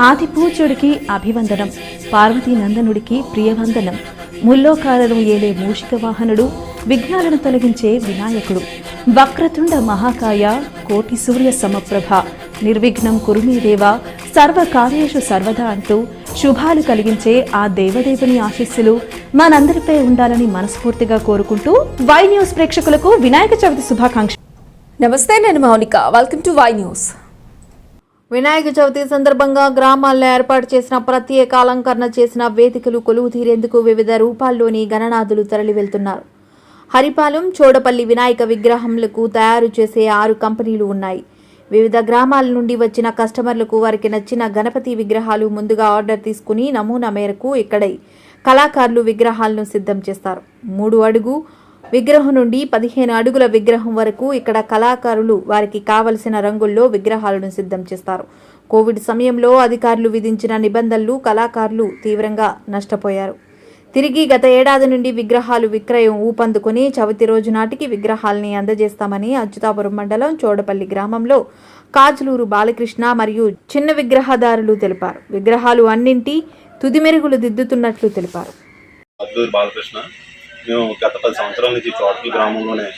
ఆదిపూజ్యుడికి అభివందనం పార్వతీ నందనుడికి ప్రియవందనం. ముల్లోకాలను ఏలే మూషిక వాహనుడు విఘ్నాలను తొలగించే వినాయకుడు. వక్రతుండ మహాకాయ కోటి సూర్య సమప్రభ. నిర్విఘ్నం కురుమీదేవ సర్వ కార్యేషు సర్వదా అంటూ శుభాలు కలిగించే ఆ దేవదేవుని ఆశీస్సులు మనందరిపై ఉండాలని మనస్ఫూర్తిగా కోరుకుంటూ వై న్యూస్ ప్రేక్షకులకు వినాయక చవితి శుభాకాంక్ష నమస్తే నేను Mounika. Welcome to Y news. Vinayaka Chavithi సందర్భంగా గ్రామాల్లో ఏర్పాటు చేసిన ప్రత్యేక అలంకరణ చేసిన వేదికలు కొలువు తీరేందుకు వివిధ రూపాల్లోని గణనాథులు తరలి వెళ్తున్నారు హరిపాలెం చోడపల్లి వినాయక విగ్రహంలకు తయారు చేసే ఆరు కంపెనీలు ఉన్నాయి. వివిధ గ్రామాల నుండి వచ్చిన కస్టమర్లకు వారికి నచ్చిన గణపతి విగ్రహాలు ముందుగా ఆర్డర్ తీసుకుని నమూనా మేరకు ఇక్కడై కళాకారులు విగ్రహాలను సిద్ధం చేస్తారు. మూడు అడుగు విగ్రహం నుండి పదిహేను అడుగుల విగ్రహం వరకు ఇక్కడ కళాకారులు వారికి కావలసిన రంగుల్లో విగ్రహాలను సిద్ధం చేస్తారు. కోవిడ్ సమయంలో అధికారులు విధించిన నిబంధనలు కళాకారులు తీవ్రంగా నష్టపోయారు. తిరిగి గత ఏడాది నుండి విగ్రహాలు విక్రయం ఊపందుకుని చవితి రోజు నాటికి విగ్రహాల్ని అందజేస్తామని అచ్యుతాపురం మండలం చోడపల్లి గ్రామంలో కాజులూరు బాలకృష్ణ మరియు చిన్న విగ్రహదారులు తెలిపారు. విగ్రహాలు అన్నింటి తుది మెరుగులు దిద్దుతున్నట్లు తెలిపారు. బాలకృష్ణ. మేము గత పది సంవత్సరాల నుంచి చోట్ల గ్రామంలోనే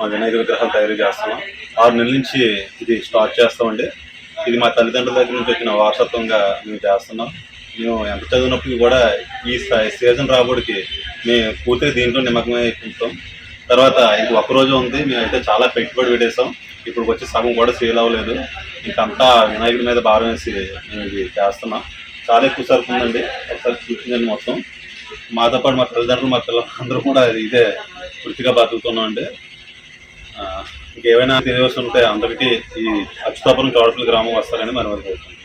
మా వినాయక విగ్రహాలు తయారు చేస్తున్నాం. ఆరు నెలల నుంచి ఇది స్టార్ట్ చేస్తామండి. ఇది మా తల్లిదండ్రుల దగ్గర నుంచి వచ్చిన వారసత్వంగా మేము చేస్తున్నాం. మేము ఎంత చదివినప్పటికీ కూడా ఈ స- సీజన్ రాబడికి మేము పూర్తిగా దీంట్లో నిమగ్నమై ఉంటాం. తర్వాత ఇది ఒక్క రోజు ఉంది. మేమైతే చాలా పెట్టుబడి పెట్టేసాం ఇప్పుడు వచ్చి సగం కూడా సేల్ అవ్వలేదు. ఇంకంతా వినాయకుడి మీద భారం వేసి మేము ఇది చేస్తున్నాం. చాలా ఎక్కువ సరుకు ఉందండి. ఒకసారి చూపించండి మొత్తం. మాతో పాటు మా తల్లిదండ్రులు మా పిల్లలు అందరూ కూడా ఇదే వృత్తిగా బతుకుతున్నాం అండి ఇంకేమైనా తెలియవలసి ఉంటే అందరికీ ఈ అచ్యుతాపురం చోడపల్లి గ్రామం వస్తారని మనం అనుకుంటున్నాం